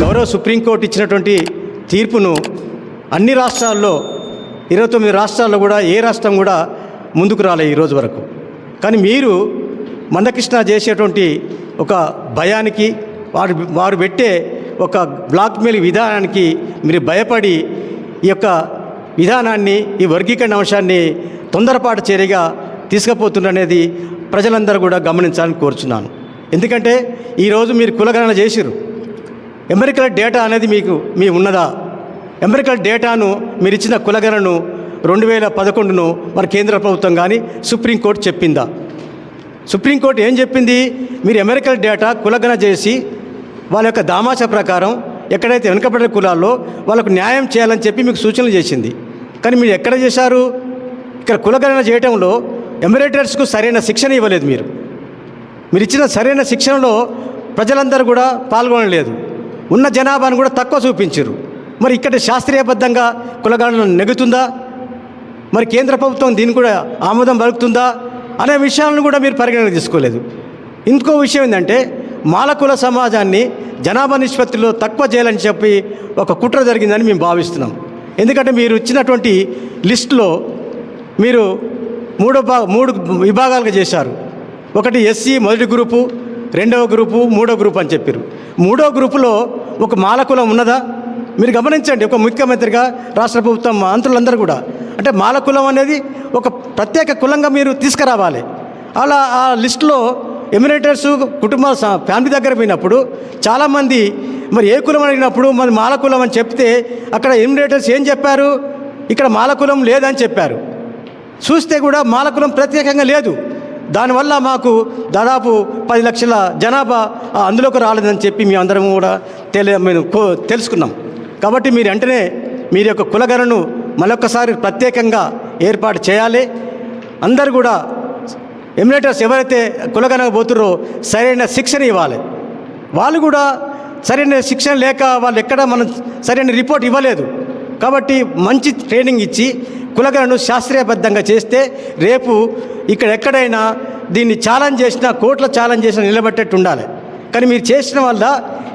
గౌరవ సుప్రీంకోర్టు ఇచ్చినటువంటి తీర్పును అన్ని రాష్ట్రాల్లో ఇరవై తొమ్మిది రాష్ట్రాల్లో కూడా ఏ రాష్ట్రం కూడా ముందుకు రాలే ఈ రోజు వరకు. కానీ మీరు మందకృష్ణ చేసేటువంటి ఒక భయానికి వారు వారు పెట్టే ఒక బ్లాక్మెయిల్ విధానానికి మీరు భయపడి ఈ యొక్క విధానాన్ని ఈ వర్గీకరణ అంశాన్ని తొందరపాటు చర్యగా తీసుకుపోతుందనేది ప్రజలందరూ కూడా గమనించాలని కోరుచున్నాను. ఎందుకంటే ఈరోజు మీరు కులగణన చేసిరు ఎంబరికల్ డేటా అనేది మీకు మీ ఉన్నదా? ఎంబరికల్ డేటాను మీరు ఇచ్చిన కులగణను రెండు వేల పదకొండును మన కేంద్ర ప్రభుత్వం కానీ సుప్రీంకోర్టు చెప్పిందా? సుప్రీంకోర్టు ఏం చెప్పింది? మీరు ఎమెరికల్ డేటా కులగణ చేసి వాళ్ళ యొక్క దామాష ప్రకారం ఎక్కడైతే వెనుకబడిన కులాల్లో వాళ్ళకు న్యాయం చేయాలని చెప్పి మీకు సూచనలు చేసింది. కానీ మీరు ఎక్కడ చేశారు? ఇక్కడ కులగణన చేయటంలో ఎమిరేటర్స్కు సరైన శిక్షణ ఇవ్వలేదు మీరు. మీరు ఇచ్చిన సరైన శిక్షణలో ప్రజలందరూ కూడా పాల్గొనలేదు. ఉన్న జనాభాను కూడా తక్కువ చూపించారు మరి ఇక్కడ శాస్త్రీయబద్ధంగా కులగణన నెగుతుందా మరి కేంద్ర ప్రభుత్వం దీన్ని కూడా ఆమోదం పలుకుతుందా? అనే విషయాలను కూడా మీరు పరిగణన తీసుకోలేదు. ఇంకో విషయం ఏంటంటే మాలకుల సమాజాన్ని జనాభా నిష్పత్తిలో తక్కువ చేయాలని చెప్పి ఒక కుట్ర జరిగిందని మేము భావిస్తున్నాం. ఎందుకంటే మీరు ఇచ్చినటువంటి లిస్టులో మీరు మూడో భా మూడు విభాగాలుగా చేశారు. ఒకటి ఎస్సీ మొదటి గ్రూపు రెండవ గ్రూపు మూడో గ్రూప్ అని చెప్పారు మూడో గ్రూపులో ఒక మాలకులం ఉన్నదా? మీరు గమనించండి ఒక ముఖ్యమంత్రిగా రాష్ట్ర ప్రభుత్వం మంత్రులందరూ కూడా. అంటే మాలకులం అనేది ఒక ప్రత్యేక కులంగా మీరు తీసుకురావాలి. అలా ఆ లిస్టులో ఎమినేటర్స్ కుటుంబ ఫ్యామిలీ దగ్గర పోయినప్పుడు చాలామంది మరి ఏ కులం అడిగినప్పుడు మరి మాలకులం అని చెప్తే అక్కడ ఎమినేటర్స్ ఏం చెప్పారు? ఇక్కడ మాలకులం లేదని చెప్పారు. చూస్తే కూడా మాలకులం ప్రత్యేకంగా లేదు. దానివల్ల మాకు దాదాపు పది లక్షల జనాభా అందులోకి రాలేదని చెప్పి మేము అందరం కూడా తెలి మేము కో- తెలుసుకున్నాం. కాబట్టి మీరు వెంటనే మీరు యొక్క కులగణను మరొకసారి ప్రత్యేకంగా ఏర్పాటు చేయాలి. అందరు కూడా ఎమ్యులేటర్స్ ఎవరైతే కులగణకు పోతుర్రో సరైన శిక్షణ ఇవ్వాలి. వాళ్ళు కూడా సరైన శిక్షణ లేక వాళ్ళు ఎక్కడ మనం సరైన రిపోర్ట్ ఇవ్వలేదు. కాబట్టి మంచి ట్రైనింగ్ ఇచ్చి కులగలను శాస్త్రీయబద్ధంగా చేస్తే రేపు ఇక్కడ ఎక్కడైనా దీన్ని ఛాలెంజ్ చేసినా కోర్టులో ఛాలెంజ్ చేసినా నిలబెట్టేట్టు ఉండాలి. కానీ మీరు చేసిన వల్ల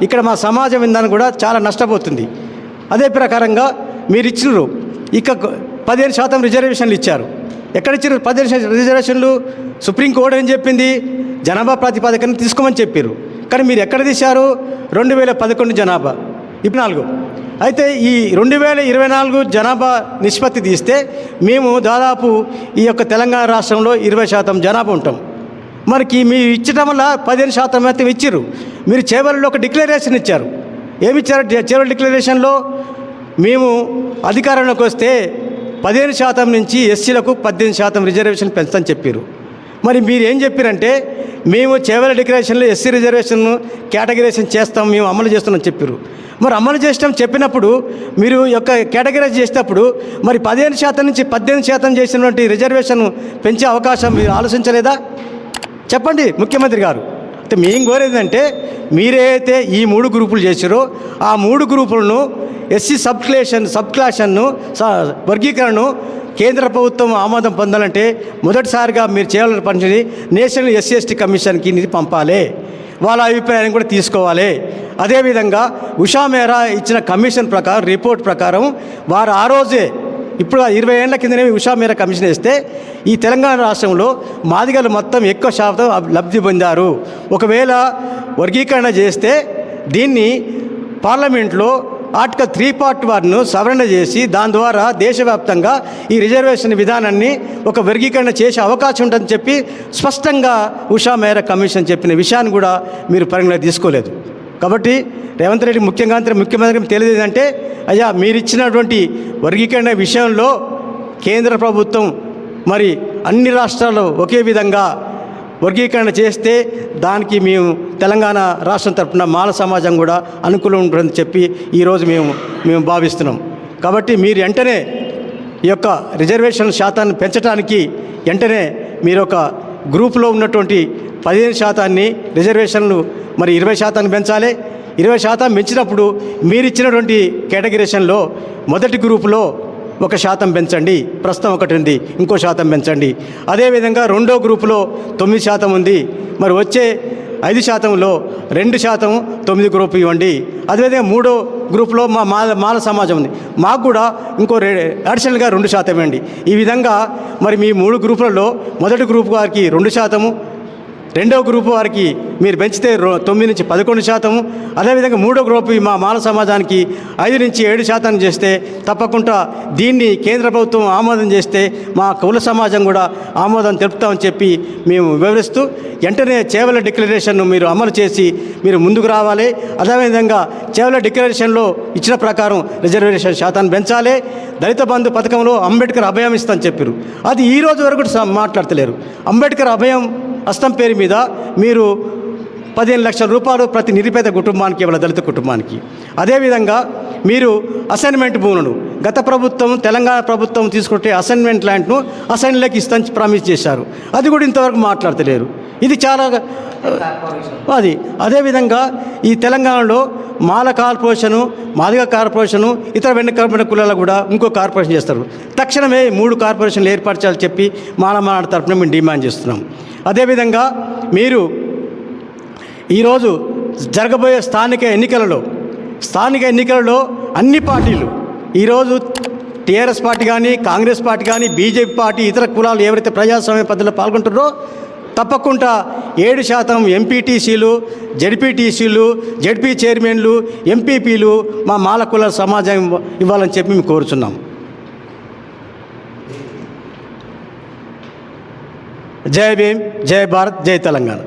ఇక్కడ మా సమాజం విధానం కూడా చాలా నష్టపోతుంది. అదే ప్రకారంగా మీరు ఇచ్చినారు ఇక పదిహేను శాతం రిజర్వేషన్లు ఇచ్చారు. ఎక్కడ ఇచ్చారు పదిహేను శాతం రిజర్వేషన్లు సుప్రీంకోర్టు ఏం చెప్పింది? జనాభా ప్రాతిపదికన తీసుకోమని చెప్పారు కానీ మీరు ఎక్కడ తీశారు? రెండు వేల పదకొండు జనాభా. ఇప్పుడు నాలుగు. అయితే ఈ రెండు వేల ఇరవై నాలుగు జనాభా నిష్పత్తి తీస్తే మేము దాదాపు ఈ యొక్క తెలంగాణ రాష్ట్రంలో ఇరవై శాతం జనాభా ఉంటాం. మనకి మీరు ఇచ్చడం వల్ల పదిహేను శాతం అయితే ఇచ్చారు మీరు చేవలలో ఒక డిక్లరేషన్ ఇచ్చారు. ఏమి ఇచ్చారు చేవల డిక్లరేషన్లో మేము అధికారంలోకి వస్తే పదిహేను శాతం నుంచి ఎస్సీలకు పద్దెనిమిది శాతం రిజర్వేషన్ పెంచని చెప్పారు మరి మీరు ఏం చెప్పారంటే మేము చేవల డిక్లరేషన్లో ఎస్సీ రిజర్వేషన్ కేటగిరేషన్ చేస్తాం మేము అమలు చేస్తున్నాం చెప్పారు మరి అమలు చేస్తాం చెప్పినప్పుడు మీరు యొక్క కేటగిరైజ్ చేసేటప్పుడు మరి పదిహేను శాతం నుంచి పద్దెనిమిది శాతం చేసినటువంటి రిజర్వేషన్ పెంచే అవకాశం మీరు ఆలోచించలేదా? చెప్పండి ముఖ్యమంత్రి గారు. అయితే మేము కోరేది అంటే మీరైతే ఈ మూడు గ్రూపులు చేసారో ఆ మూడు గ్రూపులను ఎస్సీ సబ్ క్లేషన్ సబ్ క్లాషన్ను స- వర్గీకరణను కేంద్ర ప్రభుత్వం ఆమోదం పొందాలంటే మొదటిసారిగా మీరు చేయాలని పనిచేసి నేషనల్ ఎస్సీ ఎస్టీ కమిషన్కి ఇది పంపాలి. వాళ్ళ అభిప్రాయాన్ని కూడా తీసుకోవాలి. అదేవిధంగా ఉషా మేరా ఇచ్చిన కమిషన్ ప్రకారం రిపోర్ట్ ప్రకారం వారు ఆ రోజే ఇప్పుడు ఇరవై ఏళ్ళ కిందనే ఉషా మేర కమిషన్ వేస్తే ఈ తెలంగాణ రాష్ట్రంలో మాదిగలు మొత్తం ఎక్కువ శాతం లబ్ధి పొందారు. ఒకవేళ వర్గీకరణ చేస్తే దీన్ని పార్లమెంట్లో ఆర్టికల్ త్రీ పార్ట్ వన్ను సవరణ చేసి దాని ద్వారా దేశవ్యాప్తంగా ఈ రిజర్వేషన్ విధానాన్ని ఒక వర్గీకరణ చేసే అవకాశం ఉంటుందని చెప్పి స్పష్టంగా ఉషా మేర కమిషన్ చెప్పిన విషయాన్ని కూడా మీరు పరిగణలో తీసుకోలేదు. కాబట్టి రేవంత్ రెడ్డి ముఖ్యంగా ముఖ్యమంత్రి తెలియదంటే అయ్యా మీరిచ్చినటువంటి వర్గీకరణ విషయంలో కేంద్ర ప్రభుత్వం మరి అన్ని రాష్ట్రాల్లో ఒకే విధంగా వర్గీకరణ చేస్తే దానికి మేము తెలంగాణ రాష్ట్రం తరఫున మాల సమాజం కూడా అనుకూలం ఉంటుందని చెప్పి ఈరోజు మేము మేము భావిస్తున్నాం. కాబట్టి మీరు వెంటనే ఈ యొక్క రిజర్వేషన్ శాతాన్ని పెంచడానికి వెంటనే మీరు ఒక గ్రూపులో ఉన్నటువంటి పదిహేను శాతాన్ని రిజర్వేషన్లు మరి ఇరవై శాతాన్ని పెంచాలి. ఇరవై శాతం పెంచినప్పుడు మీరు ఇచ్చినటువంటి కేటగిరేషన్లో మొదటి గ్రూపులో ఒక శాతం పెంచండి ప్రస్తుతం ఒకటి ఉంది ఇంకో శాతం పెంచండి. అదేవిధంగా రెండో గ్రూపులో తొమ్మిది శాతం ఉంది మరి వచ్చే ఐదు శాతంలో రెండు శాతం తొమ్మిది గ్రూప్ ఇవ్వండి. అదేవిధంగా మూడో గ్రూప్లో మా మాల మాల సమాజం ఉంది మాకు కూడా ఇంకో అడిషనల్గా రెండు శాతం ఇవ్వండి. ఈ విధంగా మరి మీ మూడు గ్రూపులలో మొదటి గ్రూప్ వారికి రెండు శాతము రెండవ గ్రూపు వారికి మీరు పెంచితే తొమ్మిది నుంచి పదకొండు శాతము. అదేవిధంగా మూడో గ్రూపు మా మాల సమాజానికి ఐదు నుంచి ఏడు శాతం చేస్తే తప్పకుండా దీన్ని కేంద్ర ప్రభుత్వం ఆమోదం చేస్తే మా కుల సమాజం కూడా ఆమోదం తెలుపుతామని చెప్పి మేము వివరిస్తూ వెంటనే చేవల డిక్లరేషన్ను మీరు అమలు చేసి మీరు ముందుకు రావాలి. అదేవిధంగా చేవల డిక్లరేషన్లో ఇచ్చిన ప్రకారం రిజర్వేషన్ శాతాన్ని పెంచాలి. దళిత బంధు పథకంలో అంబేద్కర్ అభయం ఇస్తామని చెప్పారు అది ఈ రోజు వరకు మాట్లాడతలేరు. అంబేద్కర్ అభయం హస్తం పేరు మీద మీరు పదిహేను లక్షల రూపాయలు ప్రతి నిరుపేద కుటుంబానికి ఇవాళ దళిత కుటుంబానికి. అదేవిధంగా మీరు అసైన్మెంట్ భూములను గత ప్రభుత్వం తెలంగాణ ప్రభుత్వం తీసుకుంటే అసైన్మెంట్ ల్యాండ్ను అసైన్లోకి ఇస్తాను ప్రామిస్ చేశారు. అది కూడా ఇంతవరకు మాట్లాడతలేరు. ఇది చాలా అది. అదేవిధంగా ఈ తెలంగాణలో మాల కార్పొరేషను మాదిగ కార్పొరేషను ఇతర వెనుకబడిన కులాలకు కూడా ఇంకో కార్పొరేషన్ చేస్తారు. తక్షణమే మూడు కార్పొరేషన్లు ఏర్పరచాలని చెప్పి మాల మానాడు తరఫున మేము డిమాండ్ చేస్తున్నాం. అదేవిధంగా మీరు ఈరోజు జరగబోయే స్థానిక ఎన్నికలలో స్థానిక ఎన్నికలలో అన్ని పార్టీలు ఈరోజు టీఆర్ఎస్ పార్టీ కానీ కాంగ్రెస్ పార్టీ కానీ బీజేపీ పార్టీ ఇతర కులాలు ఎవరైతే ప్రజాస్వామ్య పద్ధతిలో పాల్గొంటారో తప్పకుండా ఏడు శాతం ఎంపీటీసీలు జడ్పీటీసీలు జడ్పీ చైర్మన్లు ఎంపీపీలు మా మాల కుల సమాజం ఇవ్వాలని చెప్పి మేము కోరుచున్నాం. జై భీమ్ జై భారత్ జై తెలంగాణ.